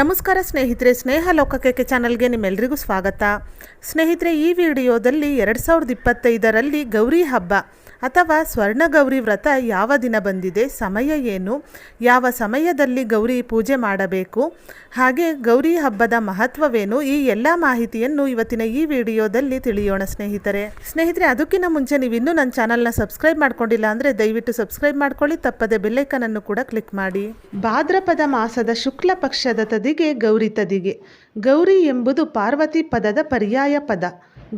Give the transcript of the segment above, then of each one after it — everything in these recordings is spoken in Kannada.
ನಮಸ್ಕಾರ ಸ್ನೇಹಿತರೆ, ಸ್ನೇಹ ಲೋಕಕ್ಕೆ ಚಾನಲ್ಗೆ ನಿಮ್ಮೆಲ್ಲರಿಗೂ ಸ್ವಾಗತ. ಸ್ನೇಹಿತರೆ, ಈ ವಿಡಿಯೋದಲ್ಲಿ ಎರಡು ಸಾವಿರದ ಇಪ್ಪತ್ತೈದರಲ್ಲಿ ಗೌರಿ ಹಬ್ಬ. ಅಥವಾ ಸ್ವರ್ಣ ಗೌರಿ ವ್ರತ ಯಾವ ದಿನ ಬಂದಿದೆ, ಸಮಯ ಏನು, ಯಾವ ಸಮಯದಲ್ಲಿ ಗೌರಿ ಪೂಜೆ ಮಾಡಬೇಕು, ಹಾಗೆ ಗೌರಿ ಹಬ್ಬದ ಮಹತ್ವವೇನು, ಈ ಎಲ್ಲ ಮಾಹಿತಿಯನ್ನು ಇವತ್ತಿನ ಈ ವಿಡಿಯೋದಲ್ಲಿ ತಿಳಿಯೋಣ ಸ್ನೇಹಿತರೆ. ಸ್ನೇಹಿತರೆ, ಅದಕ್ಕಿಂತ ಮುಂಚೆ ನೀವು ಇನ್ನೂ ನನ್ನ ಚಾನಲ್ನ ಸಬ್ಸ್ಕ್ರೈಬ್ ಮಾಡ್ಕೊಂಡಿಲ್ಲ ಅಂದರೆ ದಯವಿಟ್ಟು ಸಬ್ಸ್ಕ್ರೈಬ್ ಮಾಡ್ಕೊಳ್ಳಿ, ತಪ್ಪದೆ ಬೆಲ್ಲೈಕನ್ ಅನ್ನು ಕೂಡ ಕ್ಲಿಕ್ ಮಾಡಿ. ಭಾದ್ರಪದ ಮಾಸದ ಶುಕ್ಲ ಪಕ್ಷದ ತದಿಗೆ ಗೌರಿ ತದಿಗೆ. ಗೌರಿ ಎಂಬುದು ಪಾರ್ವತಿ ಪದದ ಪರ್ಯಾಯ ಪದ.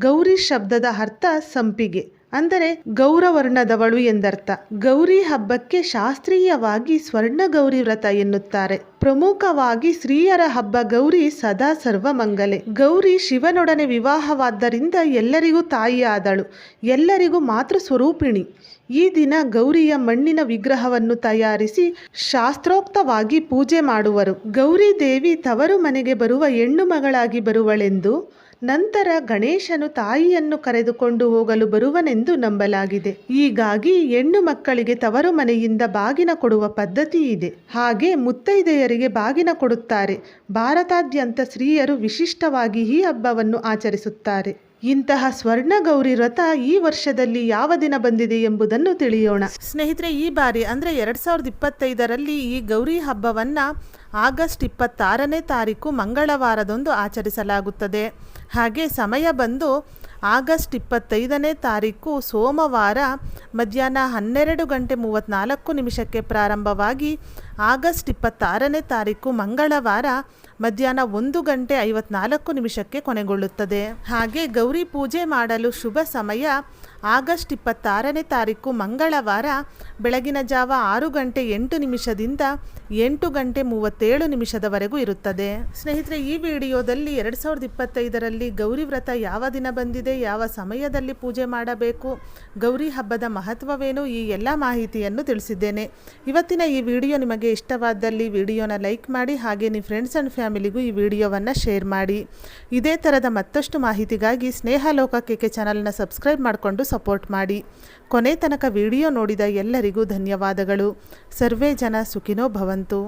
ಗೌರಿ ಶಬ್ದದ ಅರ್ಥ ಸಂಪಿಗೆ. ಅಂದರೆ ಗೌರವರ್ಣದವಳು ಎಂದರ್ಥ. ಗೌರಿ ಹಬ್ಬಕ್ಕೆ ಶಾಸ್ತ್ರೀಯವಾಗಿ ಸ್ವರ್ಣ ಗೌರಿ ವ್ರತ ಎನ್ನುತ್ತಾರೆ. ಪ್ರಮುಖವಾಗಿ ಸ್ತ್ರೀಯರ ಹಬ್ಬ ಗೌರಿ ಸದಾ ಸರ್ವಮಂಗಲೆ. ಗೌರಿ ಶಿವನೊಡನೆ ವಿವಾಹವಾದ್ದರಿಂದ ಎಲ್ಲರಿಗೂ ತಾಯಿಯಾದಳು. ಎಲ್ಲರಿಗೂ ಮಾತೃ ಸ್ವರೂಪಿಣಿ. ಈ ದಿನ ಗೌರಿಯ ಮಣ್ಣಿನ ವಿಗ್ರಹವನ್ನು ತಯಾರಿಸಿ ಶಾಸ್ತ್ರೋಕ್ತವಾಗಿ ಪೂಜೆ ಮಾಡುವರು. ಗೌರಿ ದೇವಿ ತವರು ಮನೆಗೆ ಬರುವ ಹೆಣ್ಣು ಮಗಳಾಗಿ ಬರುವಳೆಂದು ನಂತರ ಗಣೇಶನು ತಾಯಿಯನ್ನು ಕರೆದುಕೊಂಡು ಹೋಗಲು ಬರುವನೆಂದು ನಂಬಲಾಗಿದೆ. ಹೀಗಾಗಿ ಹೆಣ್ಣು ಮಕ್ಕಳಿಗೆ ತವರು ಮನೆಯಿಂದ ಬಾಗಿನ ಕೊಡುವ ಪದ್ಧತಿ ಇದೆ. ಹಾಗೆ ಮುತ್ತೈದೆಯರಿಗೆ ಬಾಗಿನ ಕೊಡುತ್ತಾರೆ. ಭಾರತಾದ್ಯಂತ ಸ್ತ್ರೀಯರು ವಿಶಿಷ್ಟವಾಗಿ ಈ ಹಬ್ಬವನ್ನು ಆಚರಿಸುತ್ತಾರೆ. ಇಂತಹ ಸ್ವರ್ಣ ಗೌರಿ ವ್ರತ ಈ ವರ್ಷದಲ್ಲಿ ಯಾವ ದಿನ ಬಂದಿದೆ ಎಂಬುದನ್ನು ತಿಳಿಯೋಣ. ಸ್ನೇಹಿತರೆ, ಈ ಬಾರಿ ಅಂದರೆ ಎರಡು ಸಾವಿರದ ಇಪ್ಪತ್ತೈದರಲ್ಲಿ ಈ ಗೌರಿ ಹಬ್ಬವನ್ನ ಆಗಸ್ಟ್ ಇಪ್ಪತ್ತಾರನೇ ತಾರೀಕು ಮಂಗಳವಾರದಂದು ಆಚರಿಸಲಾಗುತ್ತದೆ. ಹಾಗೆ ಸಮಯ ಬಂದು ಆಗಸ್ಟ್ ಇಪ್ಪತ್ತೈದನೇ ತಾರೀಕು ಸೋಮವಾರ ಮಧ್ಯಾಹ್ನ ಹನ್ನೆರಡು ಗಂಟೆ ಮೂವತ್ತ್ನಾಲ್ಕು ನಿಮಿಷಕ್ಕೆ ಪ್ರಾರಂಭವಾಗಿ ಆಗಸ್ಟ್ ಇಪ್ಪತ್ತಾರನೇ ತಾರೀಕು ಮಂಗಳವಾರ ಮಧ್ಯಾಹ್ನ ಒಂದು ಗಂಟೆ ಐವತ್ನಾಲ್ಕು ನಿಮಿಷಕ್ಕೆ ಕೊನೆಗೊಳ್ಳುತ್ತದೆ. ಹಾಗೆ ಗೌರಿ ಪೂಜೆ ಮಾಡಲು ಶುಭ ಸಮಯ ಆಗಸ್ಟ್ ಇಪ್ಪತ್ತಾರನೇ ತಾರೀಕು ಮಂಗಳವಾರ ಬೆಳಗಿನ ಜಾವ ಆರು ಗಂಟೆ ಎಂಟು ನಿಮಿಷದಿಂದ ಎಂಟು ಗಂಟೆ ಮೂವತ್ತೇಳು ನಿಮಿಷದವರೆಗೂ ಇರುತ್ತದೆ. ಸ್ನೇಹಿತರೆ, ಈ ವಿಡಿಯೋದಲ್ಲಿ ಎರಡು ಸಾವಿರದ ಇಪ್ಪತ್ತೈದರಲ್ಲಿ ಗೌರಿ ವ್ರತ ಯಾವ ದಿನ ಬಂದಿದೆ, ಯಾವ ಸಮಯದಲ್ಲಿ ಪೂಜೆ ಮಾಡಬೇಕು, ಗೌರಿ ಹಬ್ಬದ ಮಹತ್ವವೇನು, ಈ ಎಲ್ಲ ಮಾಹಿತಿಯನ್ನು ತಿಳಿಸಿದ್ದೇನೆ. ಇವತ್ತಿನ ಈ ವಿಡಿಯೋ ನಿಮಗೆ ಇಷ್ಟವಾದಲ್ಲಿ ವಿಡಿಯೋನ ಲೈಕ್ ಮಾಡಿ, ಹಾಗೆ ನಿಮ್ಮ ಫ್ರೆಂಡ್ಸ್ ಆ್ಯಂಡ್ ಫ್ಯಾಮಿಲಿಗೂ ಈ ವಿಡಿಯೋವನ್ನು ಶೇರ್ ಮಾಡಿ. ಇದೇ ಥರದ ಮತ್ತಷ್ಟು ಮಾಹಿತಿಗಾಗಿ ಸ್ನೇಹ ಲೋಕ ಕೆ ಚಾನಲ್ನ ಸಬ್ಸ್ಕ್ರೈಬ್ ಮಾಡಿಕೊಂಡು ಸಪೋರ್ಟ್ ಮಾಡಿ. ಕೊನೆ ತನಕ ವಿಡಿಯೋ ನೋಡಿದ ಎಲ್ಲರಿಗೂ ಧನ್ಯವಾದಗಳು. ಸರ್ವೇ ಜನ ಸುಖಿನೋ ಭವಂತು.